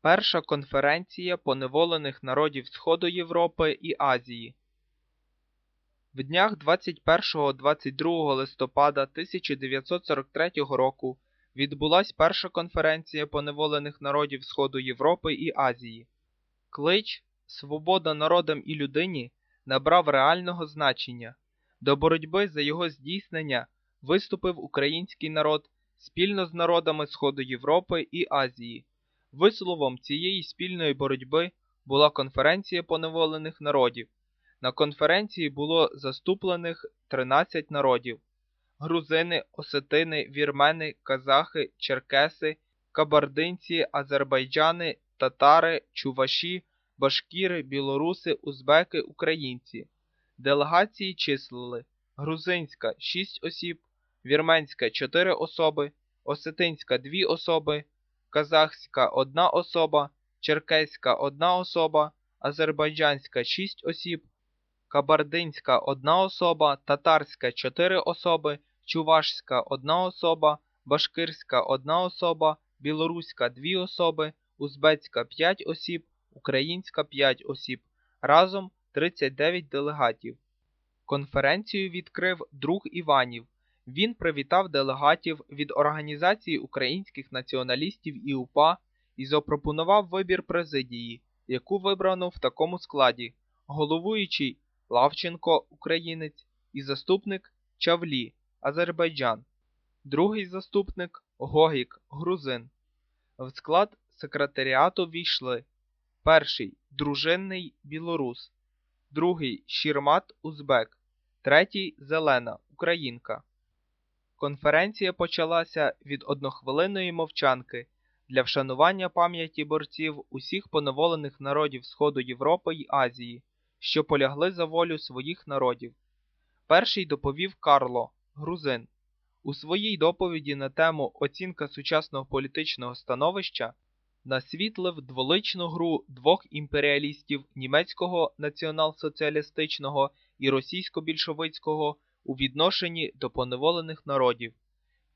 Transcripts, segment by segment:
Перша конференція поневолених народів Сходу Європи і Азії. В днях 21-22 листопада 1943 року відбулась перша конференція поневолених народів Сходу Європи і Азії. Клич Свобода народам і людині набрав реального значення. До боротьби за його здійснення виступив український народ спільно з народами Сходу Європи і Азії. Висловом цієї спільної боротьби була конференція поневолених народів. На конференції було заступлених 13 народів: грузини, осетини, вірмени, казахи, черкеси, кабардинці, азербайджани, татари, чуваші, башкіри, білоруси, узбеки, українці. Делегації числили грузинська 6 осіб, вірменська 4 особи, осетинська 2 особи, казахська 1 особа, черкеська 1 особа, азербайджанська 6 осіб, кабардинська 1 особа, татарська 4 особи, чувашська 1 особа, башкирська 1 особа, білоруська 2 особи, узбецька 5 осіб, українська 5 осіб. Разом 39 делегатів. Конференцію відкрив друг Іванів. Він привітав делегатів від Організації українських націоналістів і УПА і запропонував вибір президії, яку вибрано в такому складі: головуючий Лавченко, українець, і заступник Чавлі, Азербайджан, другий заступник Гогік, грузин. В склад секретаріату війшли перший дружинний білорус, другий Щірмат Узбек, третій Зелена Українка. Конференція почалася від однохвилинної мовчанки для вшанування пам'яті борців усіх поневолених народів Сходу Європи й Азії, що полягли за волю своїх народів. Перший доповів Карло, грузин. У своїй доповіді на тему оцінка сучасного політичного становища насвітлив дволичну гру двох імперіалістів німецького націонал-соціалістичного і російсько-більшовицького у відношенні до поневолених народів.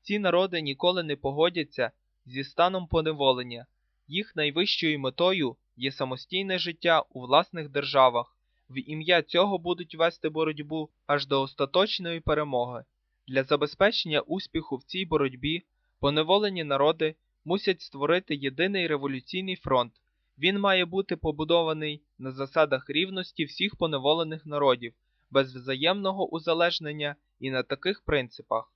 Ці народи ніколи не погодяться зі станом поневолення, їх найвищою метою є самостійне життя у власних державах, в ім'я цього будуть вести боротьбу аж до остаточної перемоги. Для забезпечення успіху в цій боротьбі поневолені народи мусять створити єдиний революційний фронт. Він має бути побудований на засадах рівності всіх поневолених народів, без взаємного узалежнення і на таких принципах.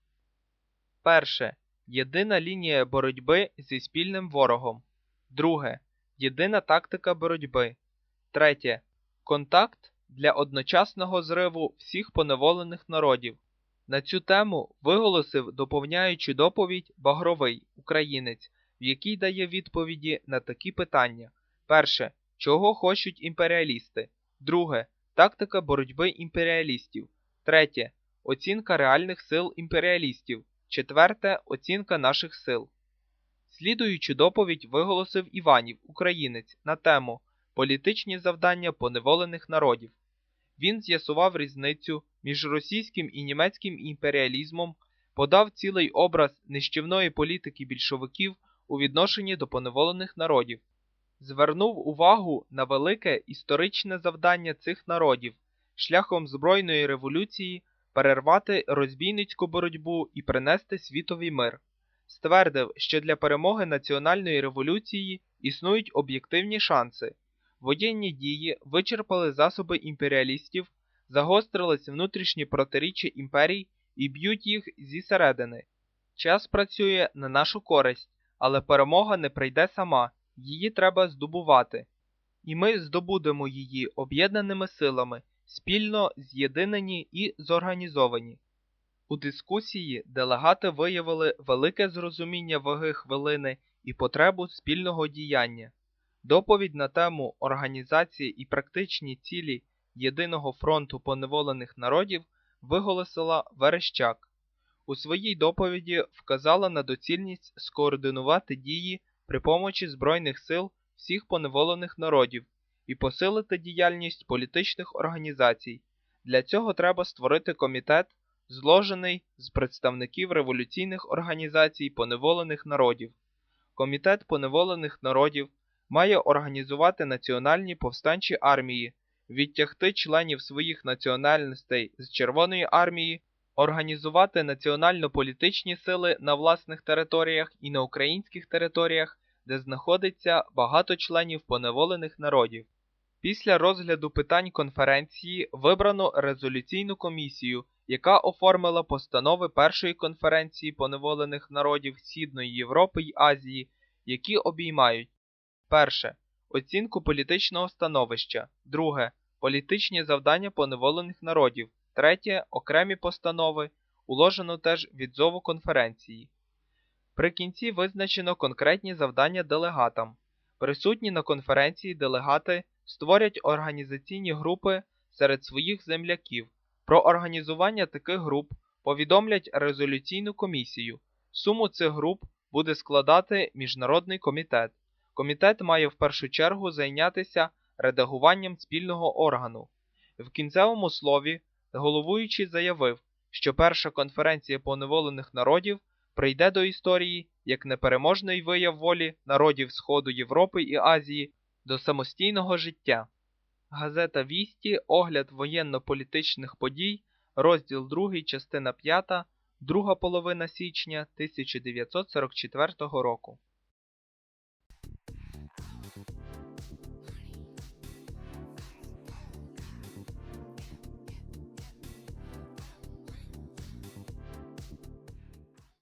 Перше. Єдина лінія боротьби зі спільним ворогом. Друге. Єдина тактика боротьби. Третє. Контакт для одночасного зриву всіх поневолених народів. На цю тему виголосив доповняючи доповідь Багровий, українець, в якій дає відповіді на такі питання: перше. Чого хочуть імперіалісти? Друге. Тактика боротьби імперіалістів. Третє. Оцінка реальних сил імперіалістів. Четверте. Оцінка наших сил. Слідуючу доповідь виголосив Іванів, українець, на тему Політичні завдання поневолених народів. Він з'ясував різницю між російським і німецьким імперіалізмом, подав цілий образ нищівної політики більшовиків у відношенні до поневолених народів, звернув увагу на велике історичне завдання цих народів шляхом збройної революції перервати розбійницьку боротьбу і принести світовий мир, ствердив, що для перемоги національної революції існують об'єктивні шанси. Воєнні дії вичерпали засоби імперіалістів, загострились внутрішні протиріччя імперій і б'ють їх зі середини. Час працює на нашу користь, але перемога не прийде сама, її треба здобувати. І ми здобудемо її об'єднаними силами, спільно з'єднані і зорганізовані. У дискусії делегати виявили велике зрозуміння ваги хвилини і потребу спільного діяння. Доповідь на тему організації і практичні цілі Єдиного фронту поневолених народів виголосила Верещак. У своїй доповіді вказала на доцільність скоординувати дії при помочі Збройних сил всіх поневолених народів і посилити діяльність політичних організацій. Для цього треба створити комітет, зложений з представників революційних організацій поневолених народів. Комітет поневолених народів має організувати національні повстанчі армії, відтягти членів своїх національностей з Червоної армії, організувати національно-політичні сили на власних територіях і на українських територіях, де знаходиться багато членів поневолених народів. Після розгляду питань конференції вибрано резолюційну комісію, яка оформила постанови першої конференції поневолених народів Східної Європи й Азії, які обіймають перше оцінку політичного становища, друге політичні завдання поневолених народів, третє окремі постанови, уложено теж відзову конференції. При кінці визначено конкретні завдання делегатам. Присутні на конференції делегати створять організаційні групи серед своїх земляків. Про організування таких груп повідомлять резолюційну комісію. Суму цих груп буде складати міжнародний комітет. Комітет має в першу чергу зайнятися редагуванням спільного органу. В кінцевому слові головуючий заявив, що перша конференція поневолених народів прийде до історії як непереможний вияв волі народів Сходу Європи і Азії до самостійного життя. Газета Вісті, огляд воєнно-політичних подій, розділ 2, частина 5, друга половина січня 1944 року.